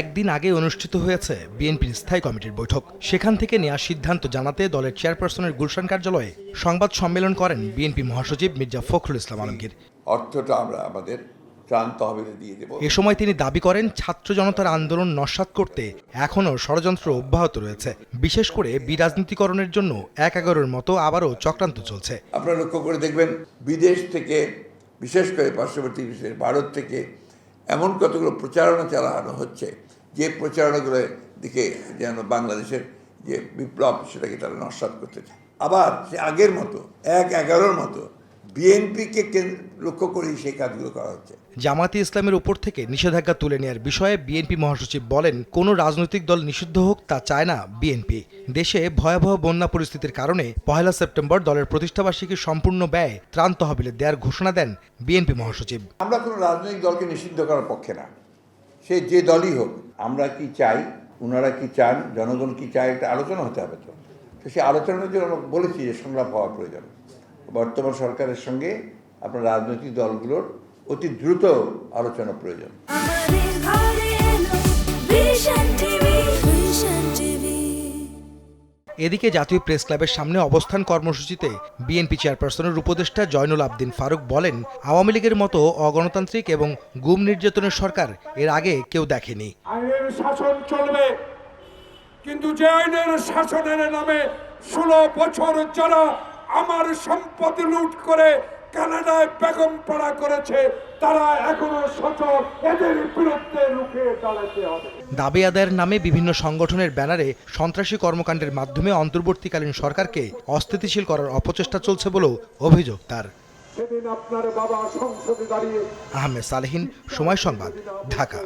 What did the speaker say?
একদিন আগে অনুষ্ঠিত হয়েছে বিএনপির স্থায়ী কমিটির বৈঠক। সেখান থেকে নেওয়া সিদ্ধান্ত জানাতে দলের চেয়ারপারসনের গুলশান কার্যালয়ে সংবাদ সম্মেলন করেন বিএনপি মহাসচিব মির্জা ফখরুল ইসলাম আলমগীর। অর্থটা আমরা আমাদের ত্রাণ তহবিলে দিয়ে দেবো। এ সময় তিনি দাবি করেন ছাত্র জনতার আন্দোলন নস্যাৎ করতে এখনও ষড়যন্ত্র অব্যাহত রয়েছে। বিশেষ করে বিরাজনীতিকরণের জন্য এক এগারোর মতো আবারও চক্রান্ত চলছে। আপনারা লক্ষ্য করে দেখবেন বিদেশ থেকে বিশেষ করে পার্শ্ববর্তী দেশের ভারত থেকে এমন কতগুলো প্রচারণা চালানো হচ্ছে, যে প্রচারণাগুলো দিকে যেন বাংলাদেশের যে বিপ্লব সেটাকে তারা নস্বাত করতে চায়। আবার সে আগের মতো, এক এগারোর মতো বিএনপিকে লক্ষ্য করেই সেই কাজগুলো করা হচ্ছে। জামাতি ইসলামের উপর থেকে নিষেধাজ্ঞা তুলে নেওয়ার বিষয়ে বিএনপি মহাসচিব বলেন কোনো রাজনৈতিক দল নিষিদ্ধ হোক তা চায় না বিএনপি। দেশে ভয়াবহ বন্যা পরিস্থিতির কারণে পহেলা সেপ্টেম্বর দলের প্রতিষ্ঠাবার্ষিকী সম্পূর্ণ ব্যয় ত্রাণ তহবিলে দেওয়ার ঘোষণা দেন বিএনপি মহাসচিব। আমরা কোনো রাজনৈতিক দলকে নিষিদ্ধ করার পক্ষে না। সে যে দলই হোক আমরা কি চাই ওনারা কি চান জনগণ কি চায় একটা আলোচনা হতে হবে তো। তো সেই আলোচনার জন্য আমরা বলেছি যে সংলাপ হওয়া প্রয়োজন। বর্তমান সরকারের সঙ্গে আপনার রাজনৈতিক দলগুলোর অতি দ্রুত আলোচনা প্রয়োজন। এদিকে জাতীয় প্রেস ক্লাবের সামনে অবস্থান কর্মসূচিতে বিএনপি চেয়ারপারসনের উপদেষ্টা জয়নুল আবদিন ফারুক বলেন আওয়ামী লীগের মতো অগণতান্ত্রিক এবং গুম নির্যাতনের সরকার এর আগে কেউ দেখেনি। আইনের শাসন চলবে কিন্তু যে আইনের শাসনের নামে ষোলো বছর যারা আমার সম্পদ লুট করে কানাডায় বেগম পাড়া করেছে তারা এখনও সচল। এদের বিরুদ্ধে রুখে দাঁড়াতে হবে। দাবি আদায়ের নামে বিভিন্ন সংগঠনের ব্যানারে সন্ত্রাসী কর্মকাণ্ডের মাধ্যমে অন্তর্বর্তীকালীন সরকারকে অস্থিতিশীল করার অপচেষ্টা চলছে বলেও অভিযোগ তার। সেদিন আপনার বাবা সংসদে দাঁড়িয়ে আহমেদ সালেহিন সময় সংবাদ ঢাকা।